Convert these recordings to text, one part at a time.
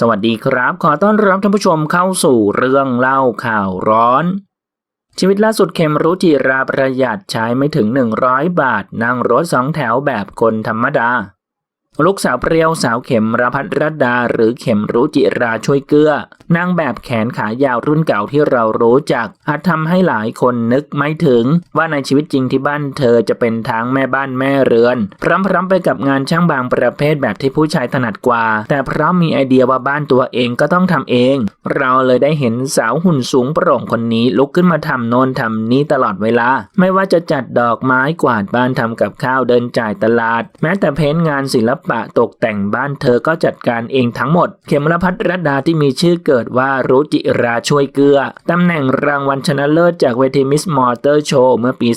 สวัสดีครับ ขอต้อนรับท่านผู้ชมเข้าสู่เรื่องเล่าข่าวร้อน ชีวิตล่าสุดเข็มรู้จีราประหยัดใช้ไม่ถึง 100 บาท นั่งรถสองแถวแบบคนธรรมดา ลูกสาวเปรี้ยวสาวเข็มรพัฒรดา หรือเข็มรู้จิราช่วยเกื้อนางแบบแขนขายาวรุ่นเก่าที่เรารู้จัก อาจทำให้หลายคนนึกไม่ถึง ว่าในชีวิตจริงที่บ้านเธอจะเป็นทั้งแม่บ้านแม่เรือน พร้อมๆไปกับงานช่างบางประเภทแบบที่ผู้ชายถนัดกว่า แต่เพราะมีไอเดียว่าบ้านตัวเองก็ต้องทำเอง เราเลยได้เห็นสาวหุ่นสูงโปร่งคนนี้ลุกขึ้นมาทำโน่นทำนี้ตลอดเวลา ไม่ว่าจะจัดดอกไม้กวาดบ้านทำกับข้าวเดินจ่ายตลาด แม้แต่เพ้นงานศิลปปะตกแต่งบ้านเธอก็จัดการเองทั้งหมด เขมรพัฒรดาที่มีชื่อเกิดว่ารุจิราช่วยเกือตำแหน่งรางวัลชนะเลิศจากเวทีมิสมอเตอร์โชว์เมื่อปี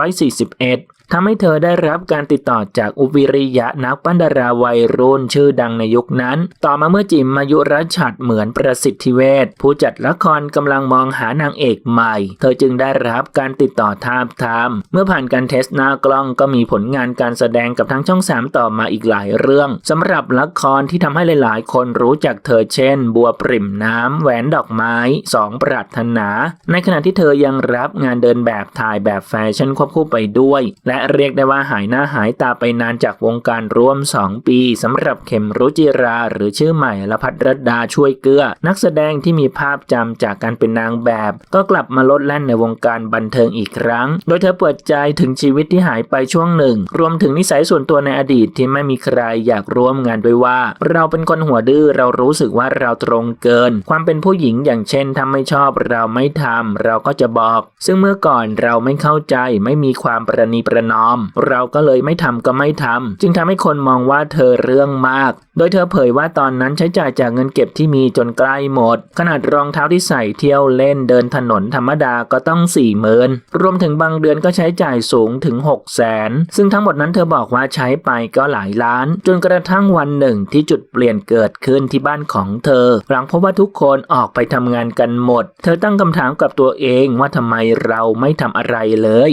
2541 ทำให้เธอได้รับการติดต่อจากอุวิริยะนักปั้นดาราวัยรุ่นชื่อดังในยุคนั้น ต่อมาเมื่อจิมมายุรัชชัดเหมือนประสิทธิเวชผู้จัดละครกำลังมองหานางเอกใหม่ เธอจึงได้รับการติดต่อทาบทาม เมื่อผ่านการเทสหน้ากล้องก็มีผลงานการแสดงกับทั้งช่องสามต่อมาอีกหลายเรื่องสำหรับละครที่ทำให้หลายๆ คนรู้จักเธอเช่น บัวปริ่มน้ำแหวนดอกไม้สองปรารถนา ในขณะที่เธอยังรับงานเดินแบบถ่ายแบบแฟชั่นควบคู่ไปด้วย และเรียกได้ว่าหายหน้าหายตาไปนานจากวงการร่วม 2 ปีสำหรับเข็มรุจิรา หรือชื่อใหม่ละพัดรดาช่วยเกื้อ นักแสดงที่มีภาพจำจากการเป็นนางแบบ ก็กลับมาลดแล่นในวงการบันเทิงอีกครั้ง โดยเธอเปิดใจถึงชีวิตที่หายไปช่วงหนึ่ง รวมถึงนิสัยส่วนตัวในอดีตที่ไม่มีใครอยากร่วมงานด้วยว่า เราเป็นคนหัวดื้อเรารู้สึกว่าเราตรงเกิน ความเป็นผู้หญิงอย่างเช่นถ้าไม่ชอบเราไม่ทำเราก็จะบอก ซึ่งเมื่อก่อนเราไม่เข้าใจไม่มีความประนีประนอม เราก็เลยไม่ทำก็ไม่ทำจึงทำให้คนมองว่าเธอเรื่องมาก โดยเธอเผยว่าตอนนั้นใช้จ่ายจากเงินเก็บที่มีจนใกล้หมด ขนาดรองเท้าที่ใส่เที่ยวเล่นเดินถนนธรรมดาก็ต้อง4ี่หมื่นรวมถึงบางเดือนก็ใช้จ่ายสูงถึง6 0 0แสนซึ่งทั้งหมดนั้นเธอบอกว่าใช้ไปก็หลายล้าน จนกระทั่งวันหนึ่งที่จุดเปลี่ยนเกิดขึ้นที่บ้านของเธอ หลังพบว่าทุกคนออกไปทำงานกันหมด เธอตั้งคำถามกับตัวเองว่าทำไมเราไม่ทำอะไรเลย